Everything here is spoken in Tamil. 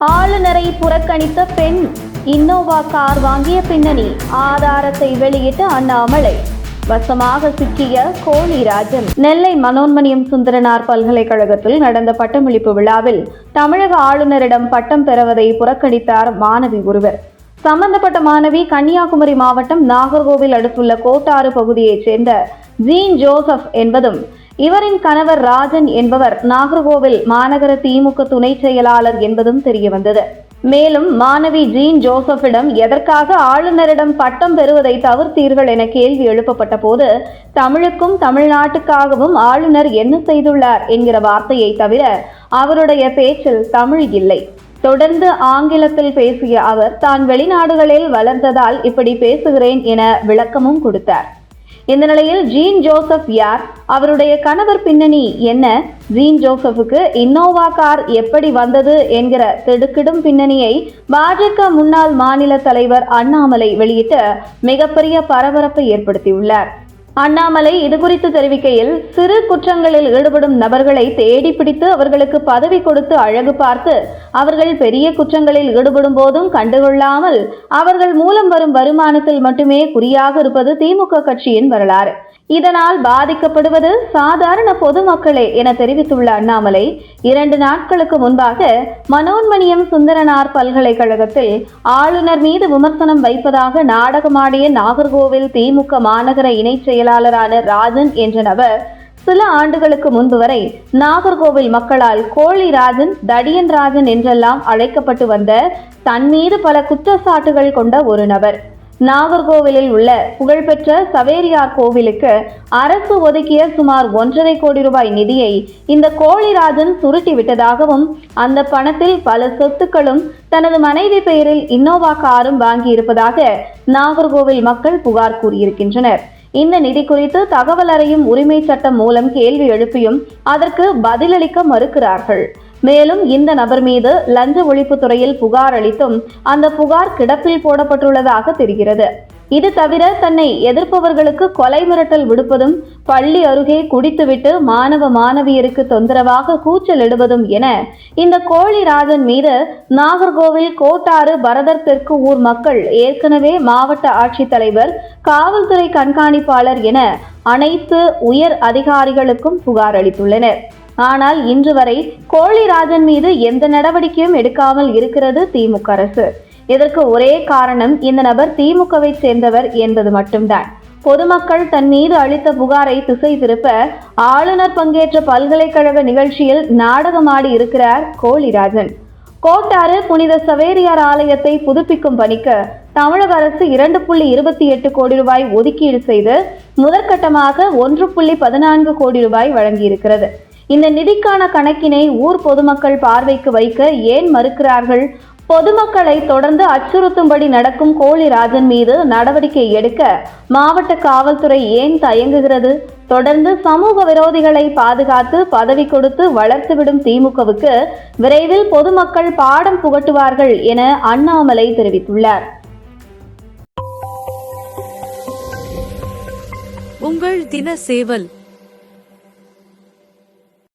ஆளுநரை புறக்கணித்த பெண் இன்னோவா கார் வாங்கிய பின்னணி ஆதாரத்தை வெளியிட்ட அண்ணாமலை. வசமாக சிக்கிய கோழிராஜன் நெல்லை மனோன்மணியம் சுந்தரனார் பல்கலைக்கழகத்தில் நடந்த பட்டமளிப்பு விழாவில் தமிழக ஆளுநரிடம் பட்டம் பெறுவதை புறக்கணித்தார் மாணவி ஒருவர். சம்பந்தப்பட்ட மாணவி கன்னியாகுமரி மாவட்டம் நாகர்கோவில் அடுத்துள்ள கோட்டாறு பகுதியைச் சேர்ந்த ஜீன் ஜோசப் என்பதும் இவரின் கணவர் ராஜன் என்பவர் நாகர்கோவில் மாநகர திமுக துணை செயலாளர் என்பதும் தெரியவந்தது. மேலும் மாணவி ஜீன் ஜோசப்பிடம் எதற்காக ஆளுநரிடம் பட்டம் பெறுவதை தவிர்த்தீர்கள் என கேள்வி எழுப்பப்பட்ட போது தமிழுக்கும் தமிழ்நாட்டுக்காகவும் ஆளுநர் என்ன செய்துள்ளார் என்கிற வார்த்தையை தவிர அவருடைய பேச்சில் தமிழ் இல்லை. தொடர்ந்து ஆங்கிலத்தில் பேசிய அவர் தான் வெளிநாடுகளில் வளர்ந்ததால் இப்படி பேசுகிறேன் என விளக்கமும் கொடுத்தார். இந்த நிலையில் ஜீன் ஜோசப் யார்? அவருடைய கணவர் பின்னணி என்ன? ஜீன் ஜோசப்புக்கு இன்னோவா கார் எப்படி வந்தது என்கிற திடுக்கிடும் பின்னணியை பாஜக முன்னாள் மாநில தலைவர் அண்ணாமலை வெளியிட்டு மிகப்பெரிய பரபரப்பை ஏற்படுத்தியுள்ளார். அண்ணாமலை இதுகுறித்து தெரிவிக்கையில் சிறு குற்றங்களில் ஈடுபடும் நபர்களை தேடி பிடித்து அவர்களுக்கு பதவி கொடுத்து அழகு பார்த்து அவர்கள் பெரிய குற்றங்களில் ஈடுபடும் போதும் கண்டுகொள்ளாமல் அவர்கள் மூலம் வரும் வருமானத்தில் மட்டுமே குறியாக இருப்பது திமுக கட்சியின் வரலாறு. இதனால் பாதிக்கப்படுவது சாதாரண பொதுமக்களே என தெரிவித்துள்ள அண்ணாமலை இரண்டு நாட்களுக்கு முன்பாக மனோன்மணியம் சுந்தரனார் பல்கலைக்கழகத்தில் ஆளுநர் மீது விமர்சனம் வைப்பதாக நாடகமாடிய நாகர்கோவில் திமுக மாநகர இணைச் செயலாளரான ராஜன் என்ற நபர் சில ஆண்டுகளுக்கு முன்பு வரை நாகர்கோவில் மக்களால் கோழி ராஜன் தடியன் ராஜன் என்றெல்லாம் அழைக்கப்பட்டு வந்த தன் மீது பல குற்றச்சாட்டுகள் கொண்ட ஒரு நபர். நாகர்கோவிலில் உள்ள புகழ்பெற்ற சவேரியார் கோவிலுக்கு அரசு ஒதுக்கிய சுமார் ஒன்றரை கோடி ரூபாய் நிதியை இந்த கோழிராஜன் சுருட்டி விட்டதாகவும் அந்த பணத்தில் பல சொத்துக்களும் தனது மனைவி பெயரில் இன்னோவா காரும் வாங்கியிருப்பதாக நாகர்கோவில் மக்கள் புகார் கூறியிருக்கின்றனர். இந்த நிதி குறித்து தகவல் அறியும் உரிமை சட்டம் மூலம் கேள்வி எழுப்பியும் அதற்கு பதிலளிக்க மறுக்கிறார்கள். மேலும் இந்த நபர் மீது லஞ்ச ஒழிப்பு துறையில் புகார் அளித்தும் அந்த புகார் கிடப்பில் போடப்பட்டுள்ளதாக தெரிகிறது. இது தவிர தன்னை எதிர்ப்பவர்களுக்கு கொலை மிரட்டல் விடுப்பதும் பள்ளி அருகே குடித்துவிட்டு மாணவ மாணவியருக்கு தொந்தரவாக கூச்சல் இடுவதும் என இந்த கோழிராஜன் மீது நாகர்கோவில் கோட்டாறு பரதர் தெற்கு ஊர் மக்கள் ஏற்கனவே மாவட்ட ஆட்சித்தலைவர் காவல்துறை கண்காணிப்பாளர் என அனைத்து உயர் அதிகாரிகளுக்கும் புகார் அளித்துள்ளனர். ஆனால் இன்று வரை கோழிராஜன் மீது எந்த நடவடிக்கையும் எடுக்காமல் இருக்கிறது திமுக அரசு. இதற்கு ஒரே காரணம் இந்த நபர் திமுகவை சேர்ந்தவர் என்பது மட்டும்தான். பொதுமக்கள் தன் மீது அளித்த புகாரை திசை திருப்ப ஆளுநர் பங்கேற்ற பல்கலைக்கழக நிகழ்ச்சியில் நாடகமாடி இருக்கிறார் கோழிராஜன். கோட்டாறு புனித சவேரியார் ஆலயத்தை புதுப்பிக்கும் பணிக்கு தமிழக அரசு இரண்டு புள்ளி இருபத்தி எட்டு கோடி ரூபாய் ஒதுக்கீடு செய்து முதற்கட்டமாக ஒன்று புள்ளி பதினான்கு கோடி ரூபாய் வழங்கியிருக்கிறது. இந்த நிதிக்கான கணக்கினை ஊர் பொதுமக்கள் பார்வைக்கு வைக்க ஏன் மறுக்கிறார்கள்? பொதுமக்களை தொடர்ந்து அச்சுறுத்தும்படி நடக்கும் கோழிராஜன் மீது நடவடிக்கை எடுக்க மாவட்ட காவல்துறை ஏன் தயங்குகிறது? தொடர்ந்து சமூக விரோதிகளை பாதுகாத்து பதவி கொடுத்து வளர்த்துவிடும் திமுகவுக்கு விரைவில் பொதுமக்கள் பாடம் புகட்டுவார்கள் என அண்ணாமலை தெரிவித்துள்ளார். உங்கள் தின சேவல்